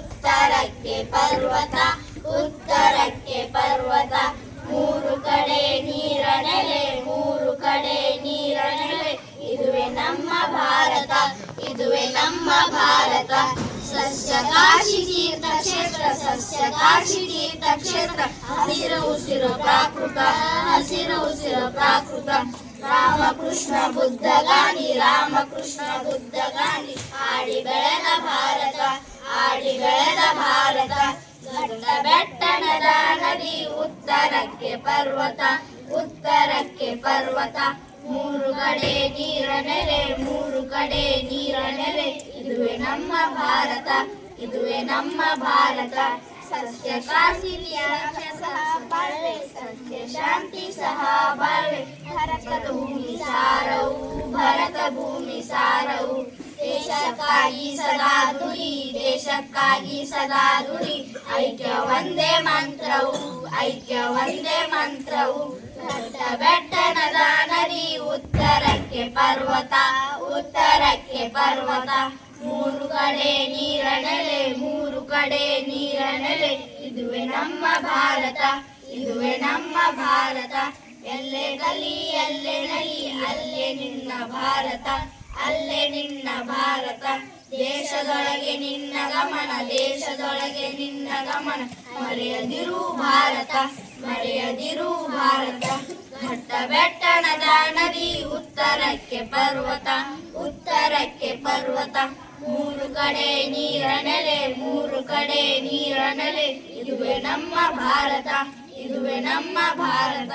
ಉತ್ತರಕ್ಕೆ ಪರ್ವತ ಉತ್ತರಕ್ಕೆ ಪರ್ವತ ಮೂರು ಕಡೆ ನೀರ ನೆಲೆ ಮೂರು ಕಡೆ ನೀರ ನೆಲೆ ಇದುವೇ ನಮ್ಮ ಭಾರತ ಇದುವೇ ನಮ್ಮ ಭಾರತ ಸಸ್ಯ ಕಾಶಿ ತೀರ್ಥ ಕ್ಷೇತ್ರ ಸಸ್ಯ ಕಾಶಿ ತೀರ್ಥ ಕ್ಷೇತ್ರ ಹಸಿರು ಉಸಿರು ಪ್ರಾಕೃತ ಹಸಿರು ಉಸಿರು ಪ್ರಾಕೃತ ರಾಮಕೃಷ್ಣ ಬುದ್ಧ ಗಾಂಧಿ ರಾಮಕೃಷ್ಣ ಬುದ್ಧ ಗಾಂಧಿ ಆಡಿ ಬೆಳೆದ ಭಾರತ ಆಡಿ ಬೆಳೆದ ಭಾರತ ಗಂಡ ಬೆಟ್ಟಣದ ನದಿ ಉತ್ತರಕ್ಕೆ ಪರ್ವತ ಉತ್ತರಕ್ಕೆ ಪರ್ವತ ಮೂರು ಕಡೆ ನೀರ ನೆಲೆ ಮೂರು ಕಡೆ ನೀರ ನೆಲೆ ಇದುವೇ ನಮ್ಮ ಭಾರತ ಇದುವೇ ನಮ್ಮ ಭಾರತ ಸಸ್ಯ ಕಾಶಿ ಸಹ ಬಾಳ್ವೆ ಸಸ್ಯ ಶಾಂತಿ ಸಹ ಬಾಳ್ವೆ ಭರತ ಭೂಮಿ ಸಾರವು ಭರತ ಭೂಮಿ ಸಾರವು ದೇಶಕ್ಕಾಗಿ ಸದಾ ದುಡಿ ದೇಶಕ್ಕಾಗಿ ಸದಾ ದುಡಿ. ಐಕ್ಯ ಒಂದೇ ಮಂತ್ರವು, ಐಕ್ಯ ಒಂದೇ ಮಂತ್ರವು. ಬೆಟ್ಟನದ ನದಿ ಉತ್ತರಕ್ಕೆ ಪರ್ವತ ಉತ್ತರಕ್ಕೆ ಪರ್ವತ. ಮೂರು ಕಡೆ ನೀರ ನೆಲೆ ಮೂರು ಕಡೆ ನೀರ ನೆಲೆ ಇದುವೇ ನಮ್ಮ ಭಾರತ, ಇದುವೆ ನಮ್ಮ ಭಾರತ. ಎಲ್ಲೆ ಗಲಿ ಎಲ್ಲೆ ನಲಿ, ಅಲ್ಲೇ ನಿನ್ನ ಭಾರತ. ಅಲ್ಲೇ ನಿನ್ನ ಭಾರತ, ದೇಶದೊಳಗೆ ನಿನ್ನ ಗಮನ, ದೇಶದೊಳಗೆ ನಿನ್ನ ಗಮನ. ಮರೆಯದಿರು ಭಾರತ ಮರೆಯದಿರು ಭಾರತ. ಘಟ್ಟ ಬೆಟ್ಟಣದ ನದಿ ಉತ್ತರಕ್ಕೆ ಪರ್ವತ ಉತ್ತರಕ್ಕೆ ಪರ್ವತ. ಮೂರು ಕಡೆ ನೀರ ನೆಲೆ, ಮೂರು ಕಡೆ ನೀರ ನೆಲೆ. ಇದುವೇ ನಮ್ಮ ಭಾರತ, ಇದುವೆ ನಮ್ಮ ಭಾರತ.